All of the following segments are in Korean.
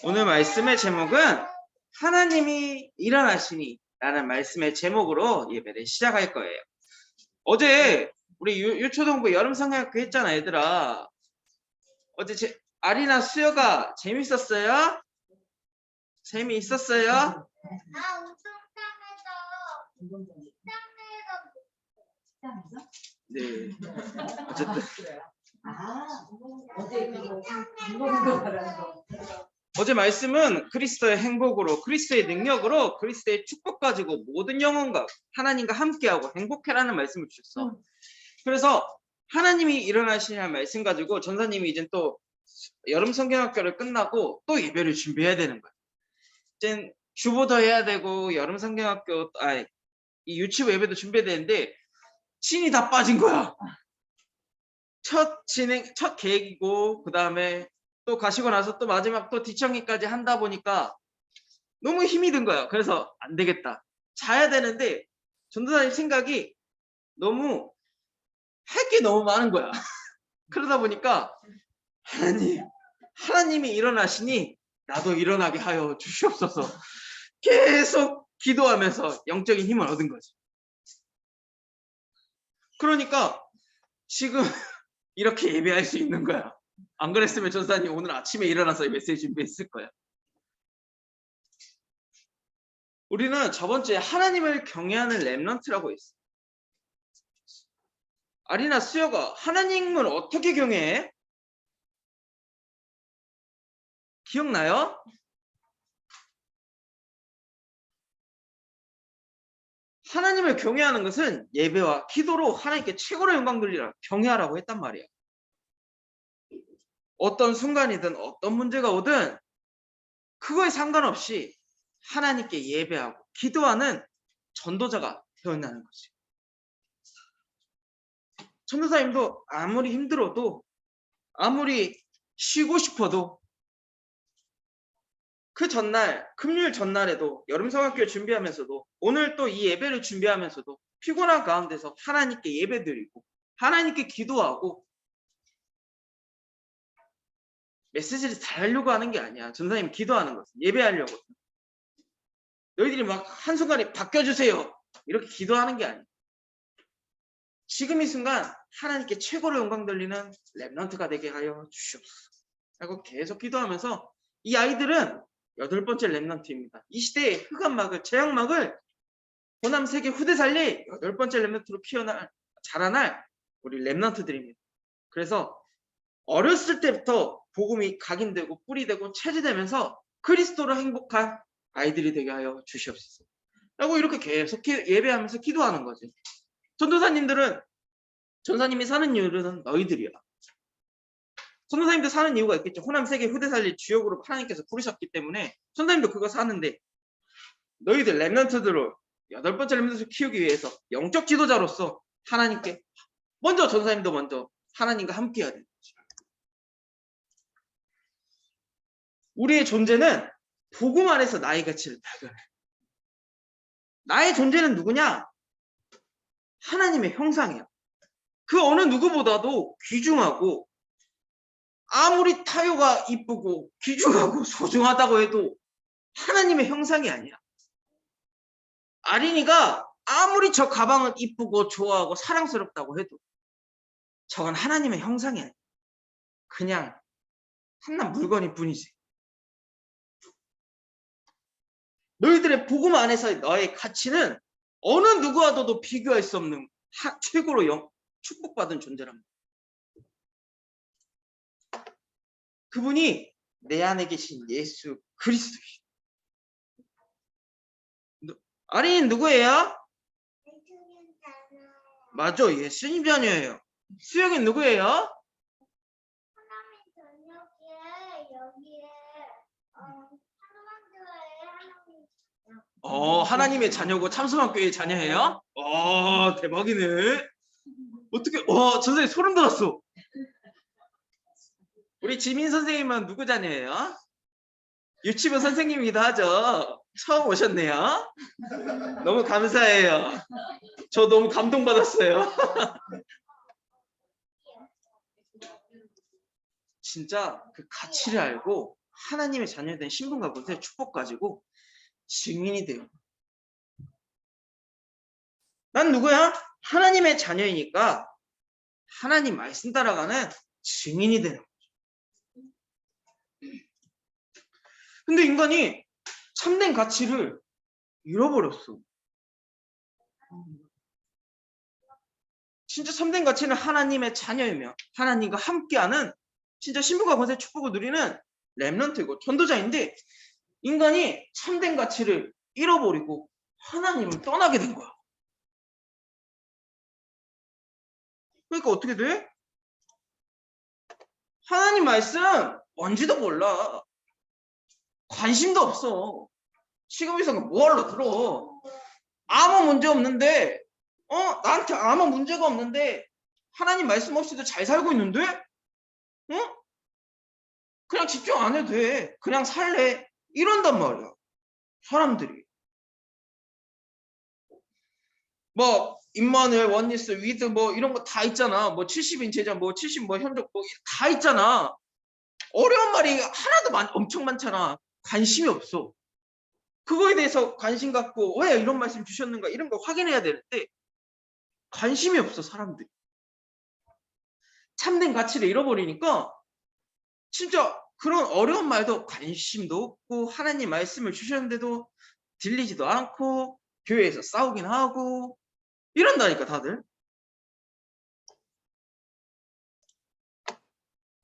오늘 말씀의 제목은 하나님이 일어나시니 라는 말씀의 제목으로 예배를 시작할 거예요. 어제 우리 유, 유초동부 여름 성경학교 했잖아 얘들아. 어제 제, 아리나 수여가 재밌었어요? 재미있었어요? 아, 식당에서 네. 어쨌든 아, 어제 그거 이거도 말하는 거. 어제 말씀은 그리스도의 행복으로 그리스도의 능력으로 그리스도의 축복 가지고 모든 영혼과 하나님과 함께하고 행복해라는 말씀을 주셨어. 그래서 하나님이 일어나시냐는 말씀 가지고 전사님이 이제 또 여름 성경학교를 끝나고 또 예배를 준비해야 되는 거야. 이제 주보도 해야 되고 여름 성경학교 아이 이 유치부 예배도 준비해야 되는데 신이 다 빠진 거야. 첫 진행 첫 계획이고 그 다음에 또 가시고 나서 또 마지막 또 뒤청기까지 한다 보니까 너무 힘이 든 거야. 그래서 안 되겠다. 자야 되는데 전도사님 생각이 너무 할 게 너무 많은 거야. 그러다 보니까 하나님, 하나님이 일어나시니 나도 일어나게 하여 주시옵소서. 계속 기도하면서 영적인 힘을 얻은 거지. 그러니까 지금 이렇게 예배할 수 있는 거야. 안 그랬으면 전사님 오늘 아침에 일어나서 이 메시지 준비했을 거야. 우리는 저번 주에 하나님을 경외하는 랩런트라고 했어. 아리나 수여가 하나님을 어떻게 경외해? 기억나요? 하나님을 경외하는 것은 예배와 기도로 하나님께 최고로 영광 돌리라 경외하라고 했단 말이야. 어떤 순간이든 어떤 문제가 오든 그거에 상관없이 하나님께 예배하고 기도하는 전도자가 태어나는 거지. 전도사님도 아무리 힘들어도 아무리 쉬고 싶어도 그 전날 금요일 전날에도 여름 성학교 준비하면서도 오늘 또 이 예배를 준비하면서도 피곤한 가운데서 하나님께 예배드리고 하나님께 기도하고 메시지를 잘하려고 하는 게 아니야. 전사님 기도하는 것은 예배하려고. 너희들이 막 한순간에 바뀌어주세요. 이렇게 기도하는 게 아니야. 지금 이 순간 하나님께 최고로 영광 돌리는 랩런트가 되게 하여 주시옵소서. 하고 계속 기도하면서 이 아이들은 여덟 번째 랩런트입니다. 이 시대의 흑암막을, 재앙막을 호남 세계 후대 살리 여덟 번째 랩런트로 키워날, 자라날 우리 랩런트들입니다. 그래서 어렸을 때부터 복음이 각인되고 뿌리되고 체질되면서 그리스도로 행복한 아이들이 되게 하여 주시옵소서. 라고 이렇게 계속 기- 예배하면서 기도하는 거지. 전도사님들은 전사님이 사는 이유는 너희들이야. 전도사님도 사는 이유가 있겠죠. 호남 세계 후대 살릴 주역으로 하나님께서 부르셨기 때문에 전도사님도 그거 사는데 너희들 랩런트들을 여덟 번째 랩런트를 키우기 위해서 영적 지도자로서 하나님께 먼저 전사님도 먼저 하나님과 함께 해야 돼 우리의 존재는 복음 안에서 나의 가치를 발견해. 나의 존재는 누구냐? 하나님의 형상이야. 그 어느 누구보다도 귀중하고 아무리 타요가 이쁘고 귀중하고 소중하다고 해도 하나님의 형상이 아니야. 아린이가 아무리 저 가방은 이쁘고 좋아하고 사랑스럽다고 해도 저건 하나님의 형상이 아니야. 그냥 한낱 물건일 뿐이지. 너희들의 복음 안에서의 너의 가치는 어느 누구와도 비교할 수 없는 하- 최고로 영, 축복받은 존재랍니다. 그분이 내 안에 계신 예수 그리스도이시. 아린 누구예요? 맞아, 예수님 자녀예요. 수영이 누구예요? 하나님 저녁에 여기에 어, 하나님교회 하나님 어, 하나님의 자녀고 참소만교회 자녀예요? 어, 대박이네. 어떻게, 와, 선생님 소름 돋았어. 우리 지민 선생님은 누구 자녀예요? 유치부 선생님이기도 하죠. 처음 오셨네요. 너무 감사해요. 저 너무 감동받았어요. 진짜 그 가치를 알고 하나님의 자녀된 신분과 권세 축복 가지고 증인이 돼요. 난 누구야? 하나님의 자녀이니까 하나님 말씀 따라가는 증인이 되는 거죠. 근데 인간이 참된 가치를 잃어버렸어. 진짜 참된 가치는 하나님의 자녀이며 하나님과 함께하는 진짜 신부가 권세 축복을 누리는 렘넌트고 전도자인데 인간이 참된 가치를 잃어버리고 하나님을 떠나게 된 거야. 그러니까 어떻게 돼? 하나님 말씀 뭔지도 몰라. 관심도 없어. 지금 이 순간 뭐하러 들어? 아무 문제 없는데, 어? 나한테 아무 문제가 없는데, 하나님 말씀 없이도 잘 살고 있는데? 어? 그냥 집중 안 해도 돼. 그냥 살래. 이런단 말이야. 사람들이. 뭐, 임마누엘, 원니스, 위드 뭐 이런 거 다 있잖아. 뭐 70인 제자, 뭐 70, 뭐 현적, 뭐 다 있잖아. 어려운 말이 하나도 많, 엄청 많잖아. 관심이 없어. 그거에 대해서 관심 갖고 왜 이런 말씀 주셨는가 이런 거 확인해야 되는데 관심이 없어 사람들이. 참된 가치를 잃어버리니까 진짜 그런 어려운 말도 관심도 없고 하나님 말씀을 주셨는데도 들리지도 않고 교회에서 싸우긴 하고 이런다니까 다들.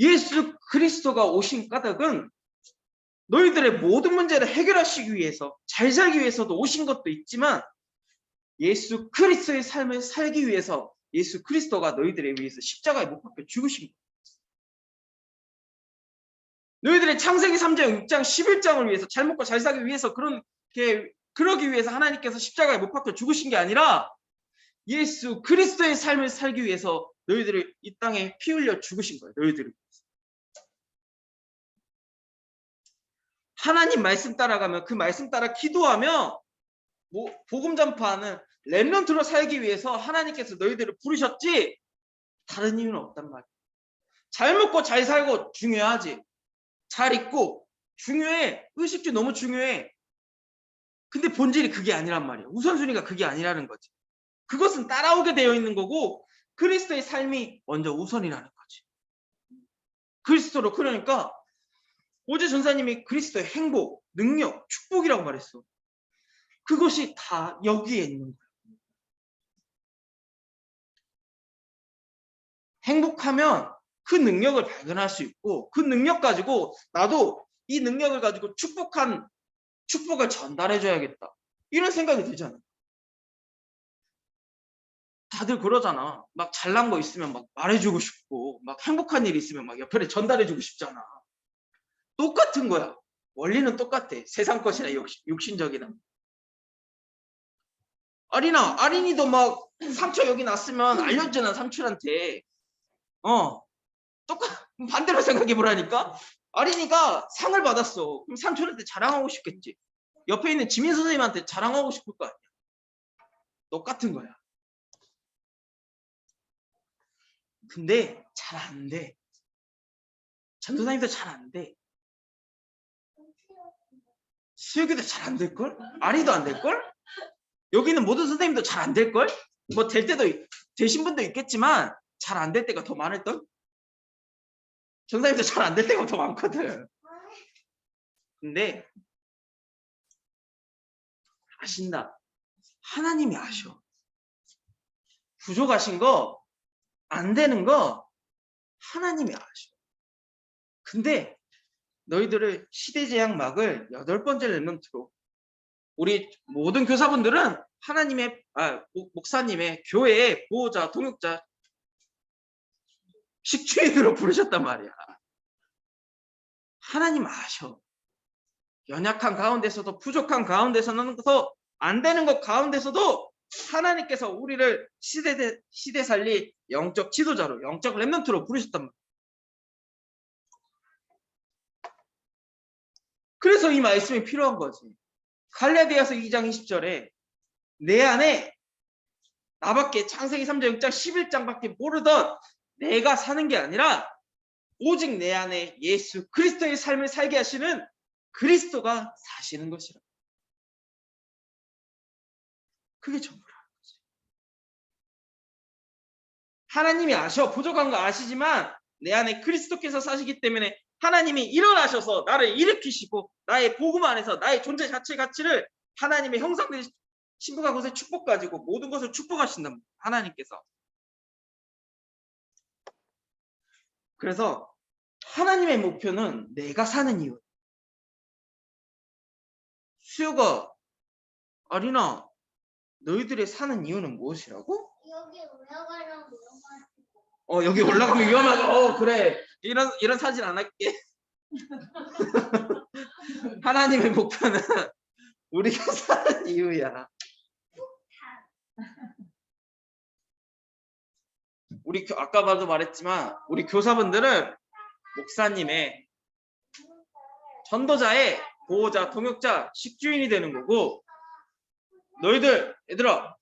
예수 그리스도가 오신 까닭은 너희들의 모든 문제를 해결하시기 위해서 잘 살기 위해서도 오신 것도 있지만 예수 그리스도의 삶을 살기 위해서 예수 그리스도가 너희들에 위해서 십자가에 못 박혀 죽으신 거예요. 너희들의 창세기 3장, 6장, 11장을 위해서 잘 먹고 잘 살기 위해서 그런 게 그러기 위해서 하나님께서 십자가에 못 박혀 죽으신 게 아니라 예수 그리스도의 삶을 살기 위해서 너희들을 이 땅에 피 흘려 죽으신 거예요. 너희들을. 하나님 말씀 따라가면 그 말씀 따라 기도하며 뭐 복음 전파하는 렘넌트로 살기 위해서 하나님께서 너희들을 부르셨지 다른 이유는 없단 말이야. 잘 먹고 잘 살고 중요하지. 잘 있고 중요해. 의식주 너무 중요해. 근데 본질이 그게 아니란 말이야. 우선순위가 그게 아니라는 거지. 그것은 따라오게 되어 있는 거고 그리스도의 삶이 먼저 우선이라는 거지. 그리스도로 그러니까 오제 전사님이 그리스도의 행복, 능력, 축복이라고 말했어. 그것이 다 여기에 있는 거야. 행복하면 그 능력을 발견할 수 있고 그 능력 가지고 나도 이 능력을 가지고 축복한 축복을 전달해 줘야겠다. 이런 생각이 들잖아. 다들 그러잖아. 막 잘난 거 있으면 막 말해주고 싶고, 막 행복한 일 있으면 막 옆에 전달해주고 싶잖아. 똑같은 거야. 원리는 똑같아. 세상 것이나 욕심, 욕심적이나. 아리나, 아린이도 막 상처 여기 났으면 알려주잖아, 삼촌한테. 어. 똑같, 반대로 생각해 보라니까? 아린이가 상을 받았어. 그럼 삼촌한테 자랑하고 싶겠지. 옆에 있는 지민 선생님한테 자랑하고 싶을 거 아니야. 똑같은 거야. 근데 잘 안 돼. 전도사님도 잘 안 돼. 수혁이도 잘 안 될걸? 아리도 안 될걸? 여기는 모든 선생님도 잘 안 될걸? 뭐 될 때도 있- 되신 분도 있겠지만 잘 안 될 때가 더 많을 걸? 전사님도 잘안 될 때가 더 많거든. 근데 아신다. 하나님이 아셔. 부족하신 거, 안 되는 거 하나님이 아셔. 근데 너희들을 시대제약 막을 여덟 번째 렘넌트로 우리 모든 교사분들은 하나님의 아, 목- 목사님의 교회의 보호자, 동역자, 식주인으로 부르셨단 말이야. 하나님 아셔. 연약한 가운데서도 부족한 가운데서는 안 되는 것 가운데서도 하나님께서 우리를 시대 시대 살리 영적 지도자로 영적 렘넌트로 부르셨단 말이야. 그래서 이 말씀이 필요한 거지. 갈라디아서 2장 20절에 내 안에 나밖에 창세기 3장 6장 11장밖에 모르던 내가 사는 게 아니라 오직 내 안에 예수 그리스도의 삶을 살게 하시는 그리스도가 사시는 것이라. 그게 전부라. 하나님이 아셔 부족한 거 아시지만 내 안에 그리스도께서 사시기 때문에 하나님이 일어나셔서 나를 일으키시고 나의 복음 안에서 나의 존재 자체 가치를 하나님의 형상된 신부가 것을 축복 가지고 모든 것을 축복하신다 하나님께서 그래서 하나님의 목표는 내가 사는 이유 수요가 아리나 너희들의 사는 이유는 무엇이라고? 여기 위험하지. 어 여기 올라가면 위험하다. 어 그래 이런 이런 사진 안 할게. 하나님의 목표는 우리가 사는 이유야. 우리 교- 아까 봐도 말했지만 우리 교사분들은 목사님의 전도자의 보호자, 동역자, 식주인이 되는 거고 너희들 얘들아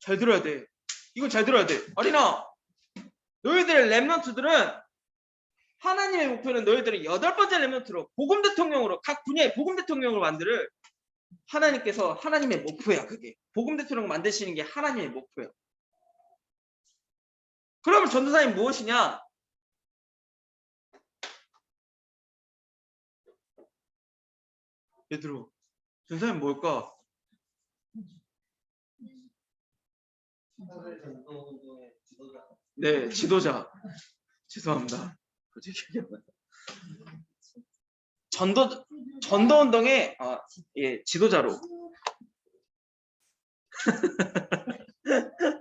잘 들어야 돼. 이건 잘 들어야 돼. 아리나 너희들의 랩런트들은 하나님의 목표는 너희들을 여덟 번째 랩런트로 복음 대통령으로 각 분야의 복음 대통령으로 만들을 하나님께서 하나님의 목표야 그게 복음 대통령 만드시는 게 하나님의 목표야. 그러면 전도사님 무엇이냐? 얘들아 전도사님 뭘까? 네, 지도자. 죄송합니다. 전도 전도 운동의 아, 예, 지도자로.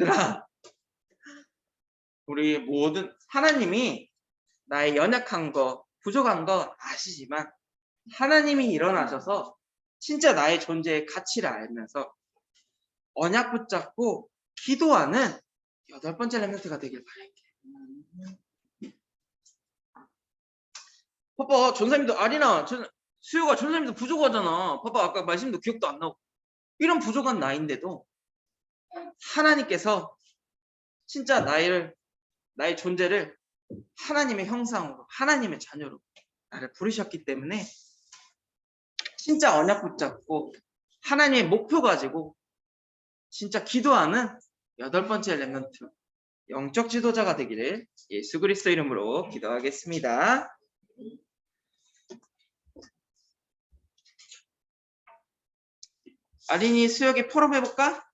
얘들아, 우리 모든 하나님이 나의 연약한 거, 부족한 거 아시지만 하나님이 일어나셔서 진짜 나의 존재의 가치를 알면서 언약 붙잡고 기도하는 여덟 번째 랩멘트가 되길 바랄게. 봐봐, 전사님도 아리나, 전, 수요가 전사님도 부족하잖아. 봐봐, 아까 말씀도 기억도 안 나고. 이런 부족한 나인데도 하나님께서 진짜 나를, 나의 존재를 하나님의 형상으로, 하나님의 자녀로 나를 부르셨기 때문에 진짜 언약 붙잡고 하나님의 목표 가지고 진짜 기도하는 여덟 번째 랩런트 영적 지도자가 되기를 예수 그리스도 이름으로 기도하겠습니다. 아린이 수혁이 포럼 해볼까?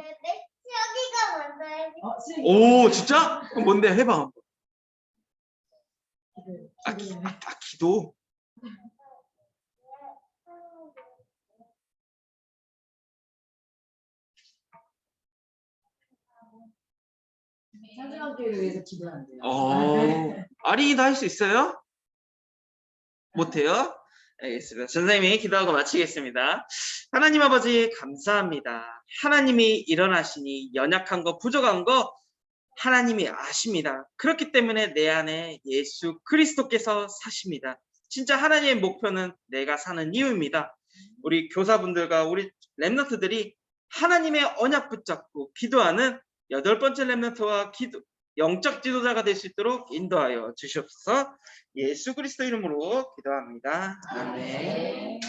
여기가 먼저 해줄게. 어, 오 진짜? 그럼 뭔데 해봐. 한번. 아, 기. 아, 아, 기도. 사주학교를 위해서 기도한대요. 어, 아린이도 할 수 있어요? 못해요? 알겠습니다. 선생님이 기도하고 마치겠습니다. 하나님 아버지 감사합니다. 하나님이 일어나시니 연약한 거 부족한 거 하나님이 아십니다. 그렇기 때문에 내 안에 예수 그리스도께서 사십니다. 진짜 하나님의 목표는 내가 사는 이유입니다. 우리 교사분들과 우리 랩너트들이 하나님의 언약 붙잡고 기도하는 여덟 번째 랩너트와 기도 영적 지도자가 될 수 있도록 인도하여 주시옵소서. 예수 그리스도 이름으로 기도합니다. 아멘. 네.